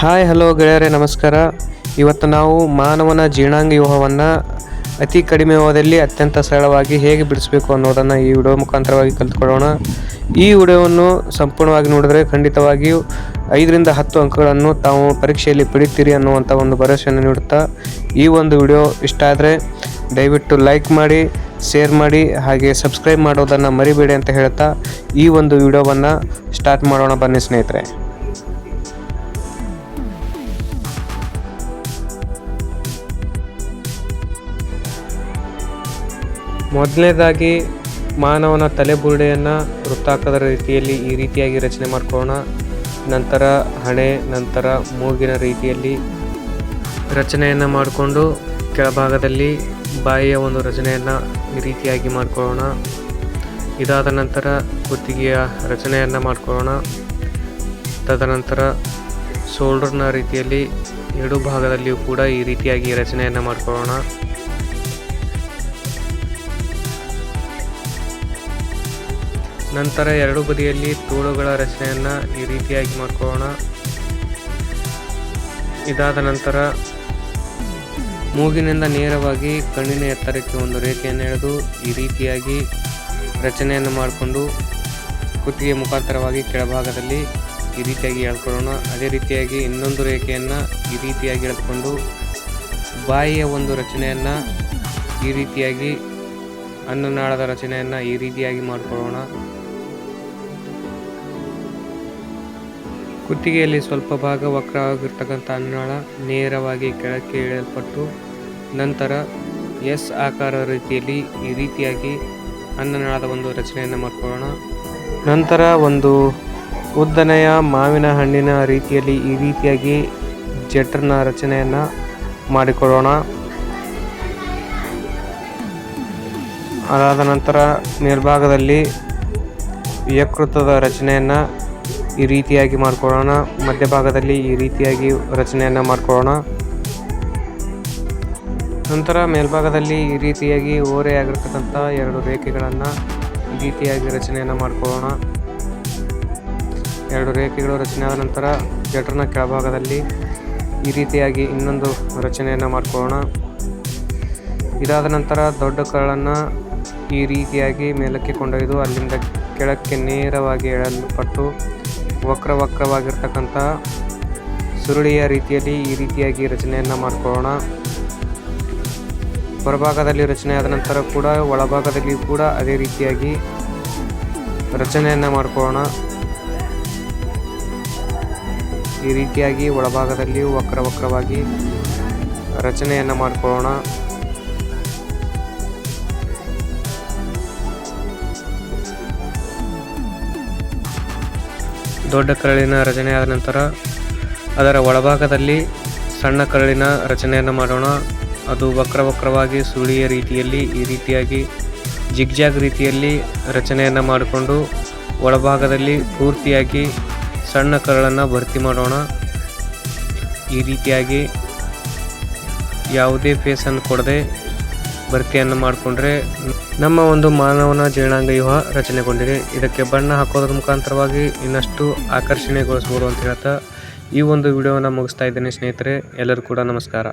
Hi, hello ಗೆಳೆಯರೇ, ನಮಸ್ಕಾರ. ಇವತ್ತು ನಾವು ಮಾನವನ ಜೀರ್ಣಾಂಗ ವ್ಯೂಹವನ್ನು ಅತಿ ಕಡಿಮೆ ಹೋದಲ್ಲಿ ಅತ್ಯಂತ ಸರಳವಾಗಿ ಹೇಗೆ ಬಿಡಿಸಬೇಕು ಅನ್ನೋದನ್ನು ಈ ವಿಡಿಯೋ ಮುಖಾಂತರವಾಗಿ ಕಲಿತ್ಕೊಳ್ಳೋಣ. ಈ ವಿಡಿಯೋವನ್ನು ಸಂಪೂರ್ಣವಾಗಿ ನೋಡಿದರೆ ಖಂಡಿತವಾಗಿಯೂ ಐದರಿಂದ ಹತ್ತು ಅಂಕಗಳನ್ನು ತಾವು ಪರೀಕ್ಷೆಯಲ್ಲಿ ಪಡಿತೀರಿ ಅನ್ನುವಂಥ ಒಂದು ಭರವಸೆಯನ್ನು ನೀಡುತ್ತಾ ಈ ಒಂದು ವಿಡಿಯೋ ಇಷ್ಟ ಆದರೆ ದಯವಿಟ್ಟು ಲೈಕ್ ಮಾಡಿ, ಶೇರ್ ಮಾಡಿ, ಹಾಗೆ ಸಬ್ಸ್ಕ್ರೈಬ್ ಮಾಡೋದನ್ನು ಮರಿಬೇಡಿ ಅಂತ ಹೇಳ್ತಾ ಈ ಒಂದು ವಿಡಿಯೋವನ್ನು ಸ್ಟಾರ್ಟ್ ಮಾಡೋಣ ಬನ್ನಿ ಸ್ನೇಹಿತರೆ. ಮೊದಲನೇದಾಗಿ ಮಾನವನ ತಲೆಬುರುಡೆಯನ್ನು ವೃತ್ತಾಕದ ರೀತಿಯಲ್ಲಿ ಈ ರೀತಿಯಾಗಿ ರಚನೆ ಮಾಡ್ಕೋಣ ನಂತರ ಹಣೆ, ನಂತರ ಮೂಗಿನ ರೀತಿಯಲ್ಲಿ ರಚನೆಯನ್ನು ಮಾಡಿಕೊಂಡು ಕೆಳಭಾಗದಲ್ಲಿ ಬಾಯಿಯ ಒಂದು ರಚನೆಯನ್ನು ಈ ರೀತಿಯಾಗಿ ಮಾಡಿಕೊಳ್ಳೋಣ. ಇದಾದ ನಂತರ ಕುತ್ತಿಗೆಯ ರಚನೆಯನ್ನು ಮಾಡಿಕೊಳ್ಳೋಣ. ತದನಂತರ ಶೋಲ್ಡರ್ನ ರೀತಿಯಲ್ಲಿ ಎರಡು ಭಾಗದಲ್ಲಿಯೂ ಕೂಡ ಈ ರೀತಿಯಾಗಿ ರಚನೆಯನ್ನು ಮಾಡ್ಕೊಳ್ಳೋಣ. ನಂತರ ಎರಡು ಬದಿಯಲ್ಲಿ ತೋಳುಗಳ ರಚನೆಯನ್ನು ಈ ರೀತಿಯಾಗಿ ಮಾಡ್ಕೊಳ್ಳೋಣ. ಇದಾದ ನಂತರ ಮೂಗಿನಿಂದ ನೇರವಾಗಿ ಕಣ್ಣಿನ ಎತ್ತರಕ್ಕೆ ಒಂದು ರೇಖೆಯನ್ನು ಎಳೆದು ಈ ರೀತಿಯಾಗಿ ರಚನೆಯನ್ನು ಮಾಡಿಕೊಂಡು ಕುತ್ತಿಗೆ ಮುಖಾಂತರವಾಗಿ ಕೆಳಭಾಗದಲ್ಲಿ ಈ ರೀತಿಯಾಗಿ ಎಳ್ಕೊಳ್ಳೋಣ. ಅದೇ ರೀತಿಯಾಗಿ ಇನ್ನೊಂದು ರೇಖೆಯನ್ನು ಈ ರೀತಿಯಾಗಿ ಎಳೆದುಕೊಂಡು ಬಾಯಿಯ ಒಂದು ರಚನೆಯನ್ನು ಈ ರೀತಿಯಾಗಿ ಅನ್ನನಾಳದ ರಚನೆಯನ್ನು ಈ ರೀತಿಯಾಗಿ ಮಾಡಿಕೊಳ್ಳೋಣ. ಕುತ್ತಿಗೆಯಲ್ಲಿ ಸ್ವಲ್ಪ ಭಾಗ ವಕ್ರವಾಗಿರ್ತಕ್ಕಂಥ ಅನ್ನನಾಳ ನೇರವಾಗಿ ಕೆಳಕ್ಕೆ ಇಳಿಯಲ್ಪಟ್ಟು ನಂತರ ಎಸ್ ಆಕಾರ ರೀತಿಯಲ್ಲಿ ಈ ರೀತಿಯಾಗಿ ಅನ್ನನಾಳದ ಒಂದು ರಚನೆಯನ್ನು ಮಾಡ್ಕೊಳ್ಳೋಣ. ನಂತರ ಒಂದು ಉದ್ದನೆಯ ಮಾವಿನ ಹಣ್ಣಿನ ರೀತಿಯಲ್ಲಿ ಈ ರೀತಿಯಾಗಿ ಜಠರ್ನ ರಚನೆಯನ್ನು ಮಾಡಿಕೊಳ್ಳೋಣ. ಅದಾದ ನಂತರ ಮೇಲ್ಭಾಗದಲ್ಲಿ ಯಕೃತದ ರಚನೆಯನ್ನು ಈ ರೀತಿಯಾಗಿ ಮಾಡ್ಕೊಳ್ಳೋಣ. ಮಧ್ಯಭಾಗದಲ್ಲಿ ಈ ರೀತಿಯಾಗಿ ರಚನೆಯನ್ನು ಮಾಡ್ಕೊಳ್ಳೋಣ. ನಂತರ ಮೇಲ್ಭಾಗದಲ್ಲಿ ಈ ರೀತಿಯಾಗಿ ಓರೆಯಾಗಿರ್ತಕ್ಕಂಥ ಎರಡು ರೇಖೆಗಳನ್ನು ಈ ರೀತಿಯಾಗಿ ರಚನೆಯನ್ನು ಮಾಡ್ಕೊಳ್ಳೋಣ. ಎರಡು ರೇಖೆಗಳು ರಚನೆ ಆದ ನಂತರ ಜಟರ್ನ ಕೆಳಭಾಗದಲ್ಲಿ ಈ ರೀತಿಯಾಗಿ ಇನ್ನೊಂದು ರಚನೆಯನ್ನು ಮಾಡ್ಕೊಳ್ಳೋಣ. ಇದಾದ ನಂತರ ದೊಡ್ಡ ಕರಳನ್ನು ಈ ರೀತಿಯಾಗಿ ಮೇಲಕ್ಕೆ ಕೊಂಡೊಯ್ದು ಅಲ್ಲಿಂದ ಕೆಳಕ್ಕೆ ನೇರವಾಗಿ ಎಳೆಯಲ್ಪಟ್ಟು ವಕ್ರ ವಕ್ರವಾಗಿರ್ತಕ್ಕಂಥ ಸುರುಳಿಯ ರೀತಿಯಲ್ಲಿ ಈ ರೀತಿಯಾಗಿ ರಚನೆಯನ್ನು ಮಾಡಿಕೊಳ್ಳೋಣ. ಹೊರಭಾಗದಲ್ಲಿ ರಚನೆ ಆದ ನಂತರ ಕೂಡ ಒಳಭಾಗದಲ್ಲಿ ಕೂಡ ಅದೇ ರೀತಿಯಾಗಿ ರಚನೆಯನ್ನು ಮಾಡಿಕೊಳ್ಳೋಣ. ಈ ರೀತಿಯಾಗಿ ಒಳಭಾಗದಲ್ಲಿ ವಕ್ರ ವಕ್ರವಾಗಿ ರಚನೆಯನ್ನು ಮಾಡ್ಕೊಳ್ಳೋಣ. ದೊಡ್ಡ ಕರಳಿನ ರಚನೆಯಾದ ನಂತರ ಅದರ ಒಳಭಾಗದಲ್ಲಿ ಸಣ್ಣ ಕರಳಿನ ರಚನೆಯನ್ನು ಮಾಡೋಣ. ಅದು ವಕ್ರ ವಕ್ರವಾಗಿ ಸುಳಿಯ ರೀತಿಯಲ್ಲಿ ಈ ರೀತಿಯಾಗಿ ಜಿಗ್ಜಾಗ್ ರೀತಿಯಲ್ಲಿ ರಚನೆಯನ್ನು ಮಾಡಿಕೊಂಡು ಒಳಭಾಗದಲ್ಲಿ ಪೂರ್ತಿಯಾಗಿ ಸಣ್ಣ ಕರಳನ್ನು ಭರ್ತಿ ಮಾಡೋಣ. ಈ ರೀತಿಯಾಗಿ ಯಾವುದೇ ಫೇಸನ್ನು ಕೊಡದೆ ಭರ್ತಿಯನ್ನು ಮಾಡಿಕೊಂಡ್ರೆ ನಮ್ಮ ಒಂದು ಮಾನವನ ಜೀರ್ಣಾಂಗ ವ್ಯೂಹ ರಚನೆಗೊಂಡಿದೆ. ಇದಕ್ಕೆ ಬಣ್ಣ ಹಾಕೋದ್ರ ಮುಖಾಂತರವಾಗಿ ಇನ್ನಷ್ಟು ಆಕರ್ಷಣೆಗೊಳಿಸ್ಬೋದು ಅಂತ ಹೇಳ್ತಾ ಈ ಒಂದು ವಿಡಿಯೋವನ್ನು ಮುಗಿಸ್ತಾ ಇದ್ದೇನೆ ಸ್ನೇಹಿತರೆ. ಎಲ್ಲರೂ ಕೂಡ ನಮಸ್ಕಾರ.